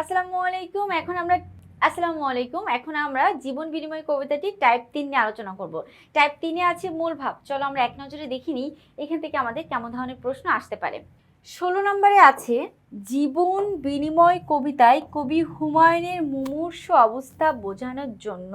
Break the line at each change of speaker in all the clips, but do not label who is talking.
আসসালামু আলাইকুম। এখন আমরা, আসসালামু আলাইকুম। এখন আমরা জীবন বিনিময় কবিতাটি টাইপ তিন নিয়ে আলোচনা করব। টাইপ তিনে আছে মূল ভাব। চলো আমরা এক নজরে দেখিনি এখান থেকে আমাদের কেমন ধরনের প্রশ্ন আসতে পারে। ষোলো নম্বরে আছে, জীবন বিনিময় কবিতায় কবি হুমায়ুনের মুমূর্ষ অবস্থা বোঝানোর জন্য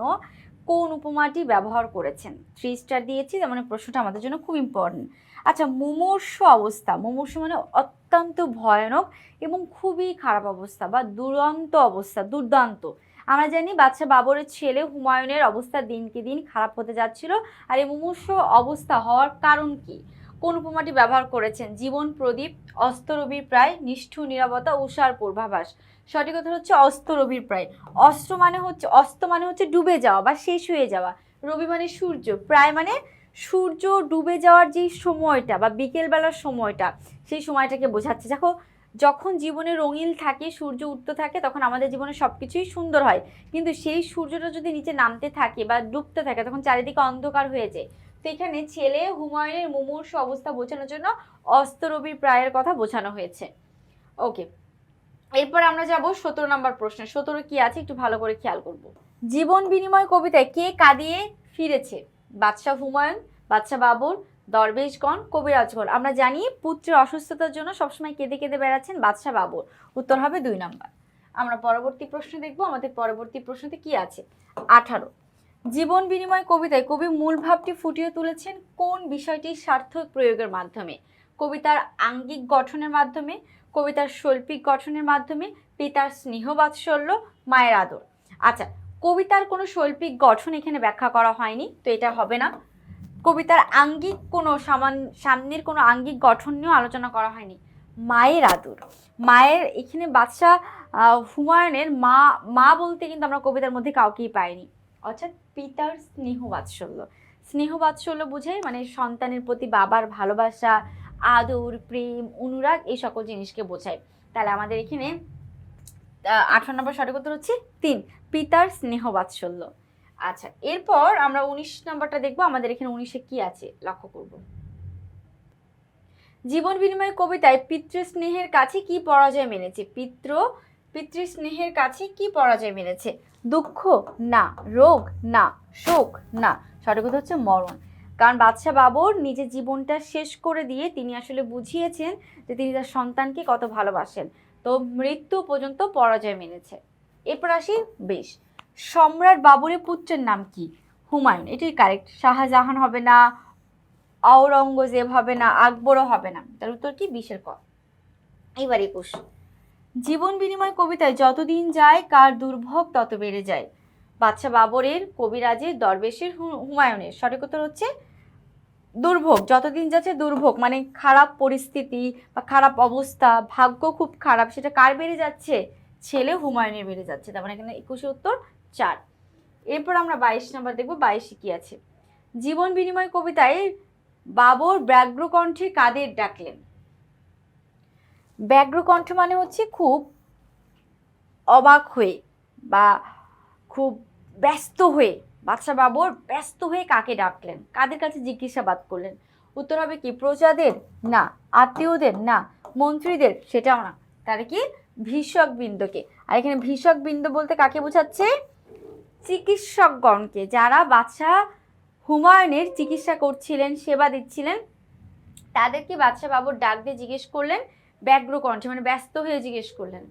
কোন উপমাটি ব্যবহার করেছেন? থ্রি স্টার দিয়েছি, তার মানে প্রশ্নটা আমাদের জন্য খুব ইম্পর্টেন্ট আচ্ছা মুমূর্ষ অবস্থা, মুমূর্ষ মানে অত্যন্ত ভয়ানক এবং খুবই খারাপ অবস্থা বা দুরন্ত অবস্থা, দুর্দান্ত। আমরা জানি বাচ্চা বাবরের ছেলে হুমায়ুনের অবস্থা দিনকে দিন খারাপ হতে যাচ্ছিল, আর এই মুমূর্ষ অবস্থা হওয়ার কারণ কি? কোন উপমাটি ব্যবহার করেছেন? জীবন, প্রদীপ অস্তরবির প্রায় নিষ্ঠুর নিরাপত্তা উষার পূর্বাভাস। সঠিক কথা হচ্ছে অস্তরবির প্রায়। অস্ত্র মানে হচ্ছে অস্ত মানে হচ্ছে ডুবে যাওয়া বা শেষ হয়ে যাওয়া। রবি মানে সূর্য। প্রায় মানে সূর্য ডুবে যাওয়ার যেই সময়টা বা বিকেলবেলার সময়টা, সেই সময়টাকে বোঝাচ্ছে। দেখো, যখন জীবনে রঙিন থাকে, সূর্য উঠতে থাকে, তখন আমাদের জীবনে সব কিছুই সুন্দর হয়। কিন্তু সেই সূর্যটা যদি নিচে নামতে থাকে বা ডুবতে থাকে, তখন চারিদিকে অন্ধকার হয়ে যায়। তো এখানে ছেলে হুমায়ুনের মুমূর্ষ অবস্থা বোঝানোর জন্য অস্তরবির প্রায়ের কথা বোঝানো হয়েছে। ওকে এরপর আমরা যাব সতেরো নম্বর প্রশ্নে। সতেরো কি আছে? একটু ভালো করে খেয়াল করব। জীবন বিনিময় কবিতায় কে কাঁদিয়ে ফিরেছে? বাদশাহ হুমায়ুন, বাদশাহ বাবুর দরবেশগণ কবিরাজগণ আমরা জানি পুত্রের অসুস্থতার জন্য সবসময় কেঁদে কেঁদে বেড়াচ্ছেন বাদশাহ বাবুর উত্তর হবে দুই নাম্বার। আমরা পরবর্তী প্রশ্ন দেখব আমাদের পরবর্তী প্রশ্নতে কি আছে? আঠারো। জীবন বিনিময় কবিতায় কবি মূল ভাবটি ফুটিয়ে তুলেছেন কোন বিষয়টির সার্থক প্রয়োগের মাধ্যমে? কবিতার আঙ্গিক গঠনের মাধ্যমে, কবিতার শৈল্পিক গঠনের মাধ্যমে, পিতার স্নেহ বাৎসল্য, মায়ের আদর। আচ্ছা কবিতার কোনো শৈল্পিক গঠন এখানে ব্যাখ্যা করা হয়নি, তো এটা হবে না। কবিতার আঙ্গিক কোনো সামান, সামনের কোনো আঙ্গিক গঠন নিয়েও আলোচনা করা হয়নি। মায়ের আদর। মায়ের এখানে বাদশাহ হুমায়ুনের মা মা বলতে কিন্তু আমরা কবিতার মধ্যে কাউকেই পাইনি। অর্থাৎ পিতার স্নেহ বাৎসল্য। স্নেহ বাৎসল্য বুঝে মানে সন্তানের প্রতি বাবার ভালোবাসা, আদর, প্রেম, অনুরাগ এই সকল জিনিসকে বোঝায়। তাহলে আমাদের এখানে আঠারো নম্বর সঠিক উত্তর হচ্ছে তিন, পিতার স্নেহ বাৎসল্য। আচ্ছা এরপর আমরা উনিশ নম্বরটা দেখব, আমাদের এখানে উনিশে কি আছে, লক্ষ্য করব। জীবন বিনিময় কবিতায় পিতৃস্নেহের কাছে কি পরাজয় মেনেছে? পিতৃ পিতৃস্নেহের কাছে কি পরাজয় মেনেছে দুঃখ? না। রোগ? না। শোক? না। সঠিক কথা হচ্ছে মরণ। কারণ বাদশাহ বাবর নিজের জীবনটা শেষ করে দিয়ে তিনি আসলে বুঝিয়েছেন যে তিনি তার সন্তানকে কত ভালোবাসেন। তো মৃত্যু পর্যন্ত পরাজয় মেনেছে। এরপর আসি বেশ। সম্রাট বাবরের পুত্রের নাম কি? হুমায়ুন। এটাই কারেক্ট শাহজাহান হবে না, আওরঙ্গজেব হবে না, আকবরও হবে না। তার উত্তর কি? বিশের ক। এবার একুশ জীবন বিনিময় কবিতায় যতদিন যায়, কার দুর্ভোগ তত বেড়ে যায়। বাদশাহ বাবরের কবিরাজের দরবেশের হুমায়ুনের। সঠিক উত্তর হচ্ছে দুর্ভোগ। যতদিন যাচ্ছে দুর্ভোগ। মানে খারাপ পরিস্থিতি বা খারাপ অবস্থা, ভাগ্য খুব খারাপ, সেটা কার বেড়ে যাচ্ছে? ছেলে হুমায়ুনের বেড়ে যাচ্ছে। তার মানে এখানে একুশে উত্তর চার। এরপর আমরা বাইশ নাম্বার দেখব, বাইশে কি আছে। জীবন বিনিময় কবিতায় বাবর ব্যাঘ্রকণ্ঠে কাদের ডাকলেন? ব্যাঘ্রকণ্ঠ মানে হচ্ছে খুব অবাক হয়ে বা খুব ব্যস্ত হয়ে। বাদশা বাবর ব্যস্ত হয়ে কাকে ডাকলেন? কাদের কাছে জিজ্ঞাসাবাদ করলেন? উত্তর হবে কি, প্রজাদের? না। আত্মীয়দের? না। মন্ত্রীদের? সেটাও না। তাহলে কি? ভীষক বিন্দুকে আর এখানে ভীষক বিন্দু বলতে কাকে বোঝাচ্ছে? চিকিৎসকগণকে। যারা বাদশাহ হুমায়ুনের চিকিৎসা করছিলেন, সেবা দিচ্ছিলেন, তাদেরকে বাদশাহ বাবুর ডাক দিয়ে জিজ্ঞেস করলেন ব্যগ্র কণ্ঠে মানে ব্যস্ত হয়ে জিজ্ঞেস করলেন।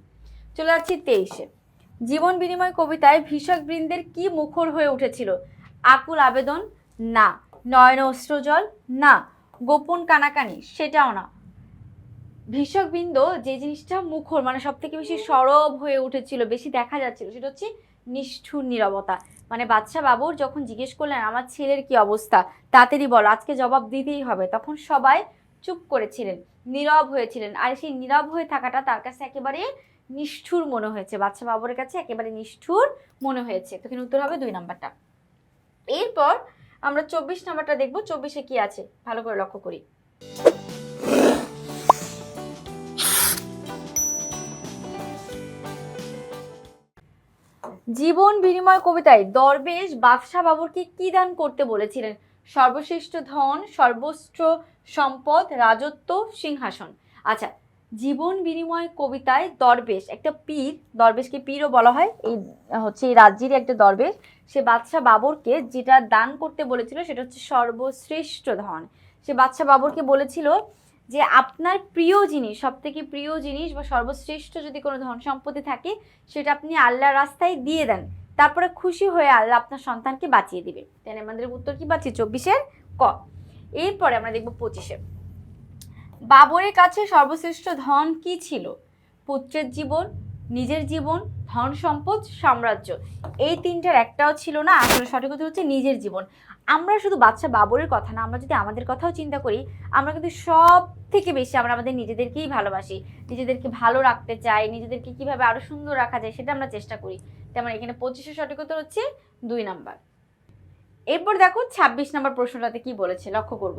চলে যাচ্ছি তেইশে। জীবন বিনিময় কবিতায় ভীষক বৃন্দের কি মুখর হয়ে উঠেছিল? আকুল আবেদন? না। নয়ন অস্ত্রজল না। গোপন কানাকানি? সেটাও না। ভীষক বৃন্দ যে জিনিসটা মুখর মানে সব থেকে বেশি সরব হয়ে উঠেছিল, বেশি দেখা যাচ্ছিল, সেটা হচ্ছে নিষ্ঠুর নিরবতা। মানে বাদশা বাবুর যখন জিজ্ঞেস করলেন, আমার ছেলের কি অবস্থা? তাড়াতাড়ি বল, আজকে জবাব দিতেই হবে। তখন সবাই চুপ করেছিলেন নীরব হয়েছিলেন। আর সেই নীরব হয়ে থাকাটা তার কাছে একেবারে নিষ্ঠুর মনে হয়েছে। বাচ্চা বাবুরের কাছে একেবারে নিষ্ঠুর মনে হয়েছে। তো উত্তর হবে দুই নাম্বারটা। এরপর আমরা চব্বিশ নাম্বারটা দেখব। চব্বিশে কি আছে? ভালো করে লক্ষ্য করি। জীবন বিনিময় কবিতায় দরবেশ বাদশাহ বাবুরকে কি দান করতে বলেছিলেন? সর্বশ্রেষ্ঠ ধন সর্বোচ্চ সম্পদ, রাজত্ব, সিংহাসন। আচ্ছা জীবন বিনিময় কবিতায় দরবেশ, একটা পীর, দরবেশকে পীরও বলা হয়, এই, হচ্ছে এই রাজ্যেরই একটা দরবেশ, সে বাদশাহ বাবরকে যেটা দান করতে বলেছিল সেটা হচ্ছে সর্বশ্রেষ্ঠ ধন। সে বাদশাহ বাবরকে বলেছিল যে আপনার প্রিয় জিনিস সব থেকে প্রিয় জিনিস বা সর্বশ্রেষ্ঠ যদি কোনো ধন সম্পত্তি থাকে, সেটা আপনি আল্লাহর রাস্তায় দিয়ে দেন। তারপরে খুশি হয়ে আল্লাহ আপনার সন্তানকে বাঁচিয়ে দিবে। তাই? আমাদের উত্তর কি পাচ্ছি? চব্বিশের ক। এরপরে আমরা দেখব পঁচিশে। বাবরের কাছে সর্বশ্রেষ্ঠ ধন কি ছিল? পুত্রের জীবন, নিজের জীবন, ধন সম্পদ, সাম্রাজ্য। এই তিনটার একটাও ছিল না, আসলে সঠিক কথা হচ্ছে নিজের জীবন। আমরা শুধু বাচ্চা বাবরের কথা না, আমরা যদি আমাদের কথাও চিন্তা করি, আমরা কিন্তু সব থেকে বেশি আমরা আমাদের নিজেদেরকেই ভালোবাসি। নিজেদেরকে ভালো রাখতে চাই, নিজেদেরকে কীভাবে আরও সুন্দর রাখা যায়, সেটা আমরা চেষ্টা করি। তেমন এখানে পঁচিশে সঠিক উত্তর হচ্ছে দুই নাম্বার। এরপর দেখো ছাব্বিশ নাম্বার প্রশ্নটাতে কি বলেছে, লক্ষ্য করব।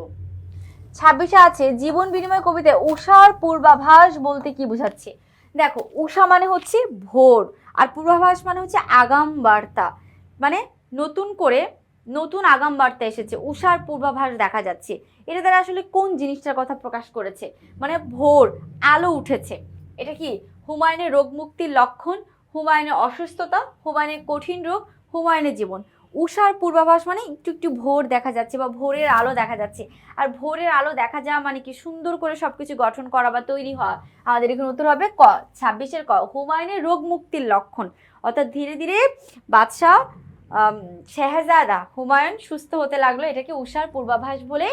ছাব্বিশে আছে, জীবন বিনিময় কবিতায় উষার পূর্বাভাস বলতে কি বোঝাচ্ছে? দেখো উষা মানে হচ্ছে ভোর আর পূর্বাভাস মানে হচ্ছে আগাম বার্তা। মানে নতুন করে নতুন আগাম বার্তা এসেছে উষার পূর্বাভাস দেখা যাচ্ছে। এটা দ্বারা আসলে কোন জিনিসটার কথা প্রকাশ করেছে? মানে ভোর, আলো উঠেছে। এটা কি হুমায়ুনের রোগ মুক্তির লক্ষণ? হুমায়ুনের অসুস্থতা, হুমায়ুনের কঠিন রোগ, হুমায়ুনের জীবন। উষার পূর্বাভাস মানে একটু একটু ভোর দেখা যাচ্ছে বা ভোরের আলো দেখা যাচ্ছে। আর ভোরের আলো দেখা যাওয়া মানে কি? সুন্দর করে সবকিছু গঠন করা বা তৈরি হওয়া। আমাদের এখানে উত্তর হবে ক, ছাব্বিশের ক, হুমায়ুনের রোগ মুক্তির লক্ষণ। অর্থাৎ ধীরে ধীরে বাদশাহ শেহজাদা হুমায়ুন সুস্থ হতে লাগল। এটাকে উষার পূর্বাভাস বলে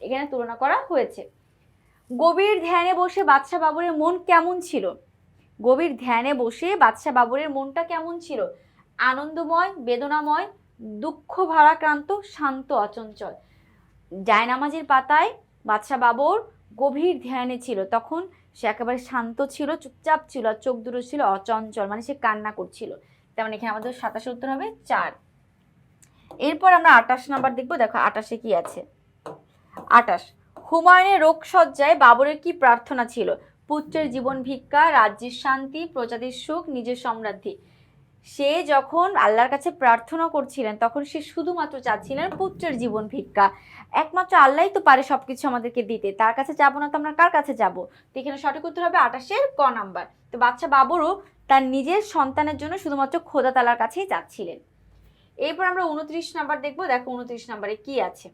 এখানে তুলনা করা হয়েছে। গভীর ধ্যানে বসে বাদশাহ বাবুরের মন কেমন ছিল? গভীর ধ্যানে বসে বাদশাহ বাবরের মনটা কেমন ছিল? আনন্দময়, বেদনাময় দুঃখ ভারাক্রান্ত শান্ত, অচঞ্চল। জায়নামাজের পাতায় বাদশাহ বাবর গভীর ধ্যানে ছিল। তখন সে একেবারে শান্ত ছিল, চুপচাপ ছিল, আর চোখ দুটো ছিল অচঞ্চল মানে সে কান্না করছিল। তেমন এখানে আমাদের সাতাশে উত্তর হবে চার। এরপর আমরা আটাশ নাম্বার দেখব, দেখো আটাশে কি আছে? আটাশ। হুমায়ুনের রোগসজ্জায় বাবরের কি প্রার্থনা ছিল? পুত্রের জীবন ভিক্ষা, রাজ্যের শান্তি প্রজাতির সুখ, নিজের সমৃদ্ধি। সে যখন আল্লাহর কাছে প্রার্থনা করছিলেন, তখন সে শুধুমাত্র চাচ্ছিলেন পুত্রের জীবন ভিক্ষা। একমাত্র আল্লাহই তো পারে সবকিছু আমাদেরকে দিতে। তার কাছে যাব না তো আমরা কার কাছে যাব? তো এখানে সঠিক উত্তর হবে আটাশের ক নাম্বার। তো বাচ্চা বাবরও তার নিজের সন্তানের জন্য শুধুমাত্র খোদা তালার কাছেই যাচ্ছিলেন। এরপর আমরা উনত্রিশ নাম্বার দেখব। দেখো উনত্রিশ নাম্বারে কি আছে?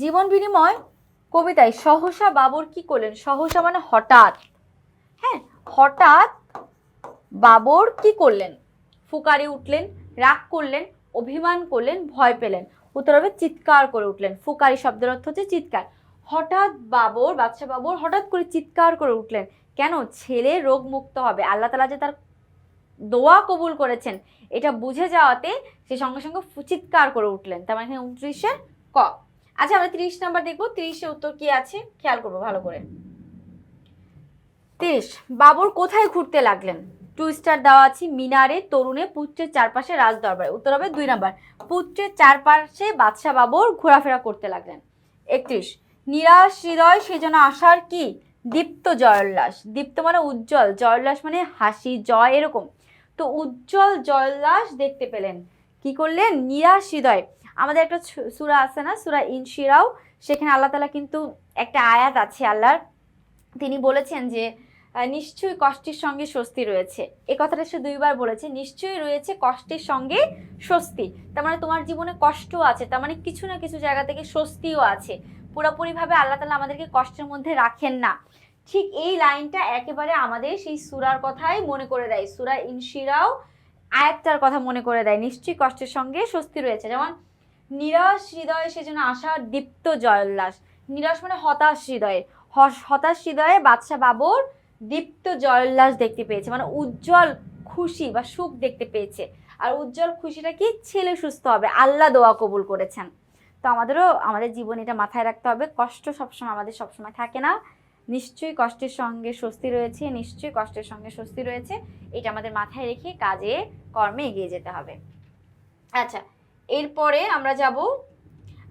জীবন বিনিময় কবিতায় সহসা বাবর কি করলেন? সহসা মানে হঠাৎ। হ্যাঁ হঠাৎ বাবর কি করলেন? ফুকারে উঠলেন, রাগ করলেন, অভিমান করলেন, ভয় পেলেন। উত্তর হবে চিৎকার করে উঠলেন। ফুকারি শব্দের অর্থ হচ্ছে চিৎকার। হঠাৎ বাবর, বাদশা বাবর হঠাৎ করে চিৎকার করে উঠলেন। কেন? ছেলে রোগ মুক্ত হবে। আল্লাহ তালা যে তার দোয়া কবুল করেছেন, এটা বুঝে যাওয়াতে সে সঙ্গে সঙ্গে চিৎকার করে উঠলেন। তার মানে উনত্রিশে ক। আচ্ছা আমরা তিরিশ নাম্বার দেখব। তিরিশে উত্তর কি আছে? খেয়াল করব ভালো করে। তিরিশ, বাবর কোথায় ঘুরতে লাগলেন? টু স্টার দেওয়া আছে মিনারে, তরুণে পুত্রের চারপাশে রাজ দরবারে উত্তর হবে দুই নাম্বার। পুত্রের চারপাশে বাদশাহ বাবর ঘোরাফেরা করতে লাগলেন। একত্রিশ, নিরাশ হৃদয় সেজন্য আসার কি? দীপ্ত জয়োল্লাস। দীপ্ত মানে উজ্জ্বল, জয়োল্লাস মানে হাসি, জয় এরকম। তো উজ্জ্বল জয়োল্লাস দেখতে পেলেন। কি করলেন? নিরাশ হৃদয়। আমাদের একটা সুরা আছে না? সুরা ইনশিরাও। সেখানে আল্লাহ তালা কিন্তু একটা আয়াত আছে আল্লাহর। তিনি বলেছেন যে নিশ্চয়ই কষ্টের সঙ্গে স্বস্তি রয়েছে। এ কথাটা সে দুইবার বলেছে, নিশ্চয়ই রয়েছে কষ্টের সঙ্গে স্বস্তি। তার মানে তোমার জীবনে কষ্ট আছে, তার মানে কিছু না কিছু জায়গা থেকে স্বস্তিও আছে। পুরোপুরিভাবে আল্লাহ তালা আমাদেরকে কষ্টের মধ্যে রাখেন না। ঠিক এই লাইনটা একেবারে আমাদের সেই সুরার কথাই মনে করে দেয়। সুরা ইনশিরাও আয়াতটার কথা মনে করে দেয়। নিশ্চয়ই কষ্টের সঙ্গে স্বস্তি রয়েছে। যেমন নিরাশ হৃদয়ে সেজন্য আশা দীপ্ত জয়োল্লাস। নিরাশ মানে হতাশ হৃদয়ে। হতাশ হৃদয়ে বাদশাহ বাবর দীপ্ত জয়োল্লাস দেখতে পেয়েছে। মানে উজ্জ্বল খুশি বা সুখ দেখতে পেয়েছে। আর উজ্জ্বল খুশিটা কি? ছেলে সুস্থ হবে। আল্লাহ দোয়া কবুল করেছেন। তো আমাদেরও, আমাদের জীবনে এটা মাথায় রাখতে হবে। কষ্ট সবসময় আমাদের সবসময় থাকে না। নিশ্চয়ই কষ্টের সঙ্গে স্বস্তি রয়েছে। নিশ্চয়ই কষ্টের সঙ্গে স্বস্তি রয়েছে। এটা আমাদের মাথায় রেখে কাজে, কর্মে এগিয়ে যেতে হবে। আচ্ছা এরপরে আমরা যাব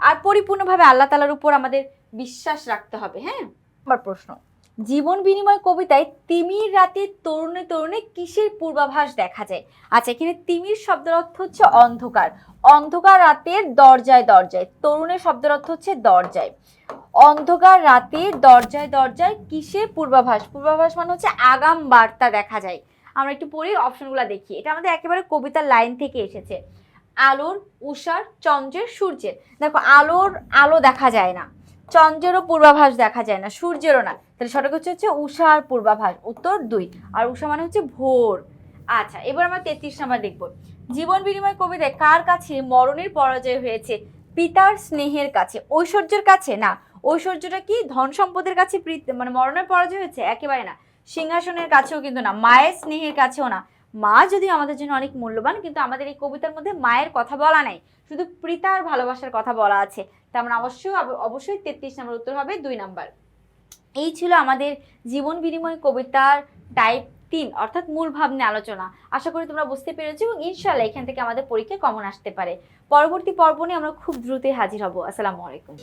আর পরিপূর্ণভাবে আল্লাহ তালার উপর আমাদের বিশ্বাস রাখতে হবে হ্যাঁ? আমার প্রশ্ন, জীবন বিনিময় কবিতায় তিমির রাতে তরুণে তরুণে কিসের পূর্বাভাস দেখা যায়? আচ্ছা এখানে তিমির শব্দের অর্থ হচ্ছে অন্ধকার। অন্ধকার রাতের দরজায় দরজায়, তরুণের শব্দের অর্থ হচ্ছে দরজায়। অন্ধকার রাতের দরজায় দরজায় কিসের পূর্বাভাস? পূর্বাভাস মানে হচ্ছে আগাম বার্তা দেখা যায়। আমরা একটু পড়ি অপশনগুলো দেখি। এটা আমাদের একেবারে কবিতার লাইন থেকে এসেছে। আলোর উষার চন্দ্রের, সূর্যের। দেখো, আলোর আলো দেখা যায় না। চন্দ্রেরও পূর্বাভাস দেখা যায় না, সূর্যেরও না। তাহলে সঠিক হচ্ছে হচ্ছে উষার পূর্বাভাস, উত্তর দুই। আর উষা মানে হচ্ছে ভোর। আচ্ছা এবার আমরা তেত্রিশ নাম্বার দেখব। জীবন বিনিময় কবিতায় কার কাছে মরণের পরাজয় হয়েছে? পিতার স্নেহের কাছে। ঐশ্বর্যের কাছে? না। ঐশ্বর্যটা কি? ধন সম্পদের কাছে মানে মরণের পরাজয় হয়েছে? একেবারে না। সিংহাসনের কাছেও কিন্তু না। মায়ের স্নেহের কাছেও না। মা যদি আমাদের জন্য অনেক মূল্যবান, কিন্তু আমাদের এই কবিতার মধ্যে মায়ের কথা বলা নাই, শুধু প্রীতার ভালোবাসার কথা বলা আছে। তার মানে অবশ্যই অবশ্যই তেত্রিশ নম্বর উত্তর হবে দুই নাম্বার। এই ছিল আমাদের জীবন বিনিময় কবিতার টাইপ তিন, অর্থাৎ মূল ভাব নিয়ে আলোচনা। আশা করি তোমরা বুঝতে পেরেছ, এবং ইনশাল্লাহ এখান থেকে আমাদের পরীক্ষায় কমন আসতে পারে। পরবর্তী পর্ব নিয়ে আমরা খুব দ্রুতই হাজির হব। আসসালামু আলাইকুম।